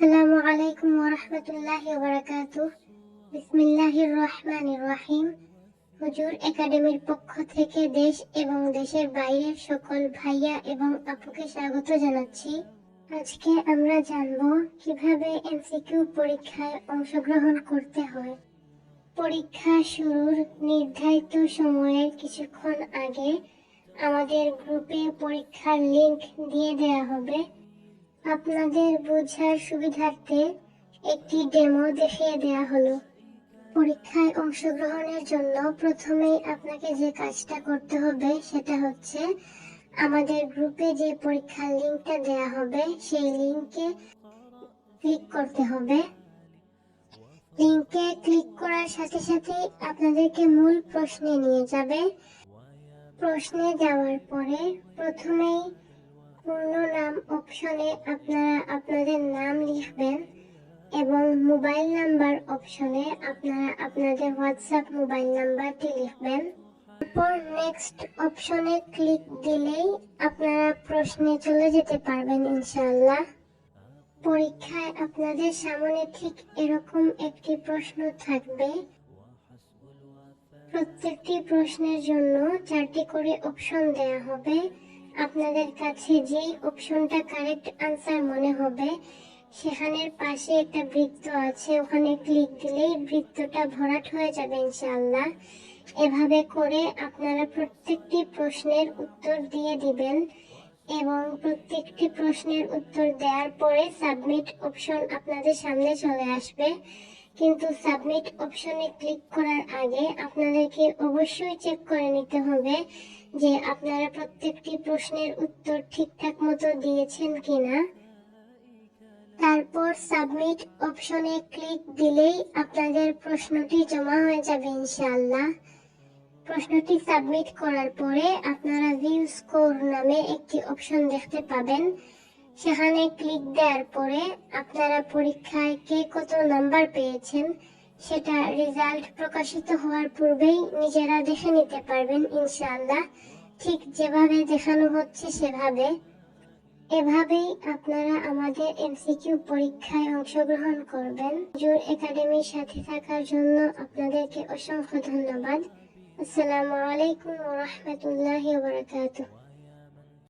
আসসালামু আলাইকুম ওরহমতুল্লাহ বারাকাতু বিসমিল্লাহির রহমানির রহিম। হুজুর, একাডেমির পক্ষ থেকে দেশ এবং দেশের বাইরের সকল ভাইয়া এবং আপুকে স্বাগত জানাচ্ছি। আজকে আমরা জানব কীভাবে এমসিকিউ পরীক্ষায় অংশগ্রহণ করতে হয়। পরীক্ষা শুরুর নির্ধারিত সময়ের কিছুক্ষণ আগে আমাদের গ্রুপে পরীক্ষার লিংক দিয়ে দেওয়া হবে। আপনাদের বোঝার সুবিধার্থে একটি ডেমো দেখিয়ে দেওয়া হলো। পরীক্ষায় অংশগ্রহণের জন্য প্রথমেই আপনাকে যে কাজটা করতে হবে সেটা হচ্ছে আমাদের গ্রুপে যে পরীক্ষার লিংকটা দেওয়া হবে সেই লিংকে ক্লিক করতে হবে। লিংকে ক্লিক করার সাথে সাথে আপনাদেরকে মূল প্রশ্নে নিয়ে যাবে। প্রশ্নে যাওয়ার পরে প্রথমেই পূর্ণ নাম অপশনে আপনারা আপনাদের নাম লিখবেন এবং মোবাইল নাম্বার অপশনে আপনারা আপনাদের হোয়াটসঅ্যাপ মোবাইল নাম্বারটি লিখবেন। তারপর নেক্সট অপশনে ক্লিক দিলেই আপনারা প্রশ্নে চলে যেতে পারবেন ইনশাআল্লাহ। পরীক্ষায় আপনাদের সামনে ঠিক এরকম একটি প্রশ্ন থাকবে। প্রত্যেকটি প্রশ্নের জন্য চারটি করে অপশন দেয়া হবে। আপনাদের কাছে যেই অপশনটা কারেক্ট আনসার মনে হবে, সেখানের পাশে একটা বৃত্ত আছে, ওখানে ক্লিক দিলেই বৃত্তটা ভরাট হয়ে যাবে ইনশাআল্লাহ। এভাবে করে আপনারা প্রত্যেকটি প্রশ্নের উত্তর দিয়ে দিবেন এবং প্রত্যেকটি প্রশ্নের উত্তর দেওয়ার পরে সাবমিট অপশন আপনাদের সামনে চলে আসবে। কিন্তু সাবমিট অপশনে ক্লিক করার আগে আপনাদেরকে অবশ্যই চেক করে নিতে হবে যে আপনারা প্রত্যেকটি প্রশ্নের উত্তর ঠিকঠাক মতো দিয়েছেন কিনা। তারপর সাবমিট অপশনে ক্লিক দিলেই আপনাদের প্রশ্নটি জমা হয়ে যাবে ইনশাআল্লাহ। প্রশ্নটি সাবমিট করার পরে আপনারা ভিউ স্কোর নামে একটি অপশন দেখতে পাবেন। সেখানে ক্লিক দেওয়ার পরে আপনারা পরীক্ষায় কে কত নাম্বার পেয়েছেন, সেটা রেজাল্ট প্রকাশিত হওয়ার পূর্বেই নিজেরা দেখে নিতে পারবেন ইনশাআল্লাহ। ঠিক যেভাবে দেখানো হচ্ছে সেভাবে। এভাবেই আপনারা আমাদের এমসিকিউ পরীক্ষায় অংশগ্রহণ করবেন। জোর একাডেমির সাথে থাকার জন্য আপনাদেরকে অসংখ্য ধন্যবাদ। আসসালামু আলাইকুম ওয়া বারাকাতুহু।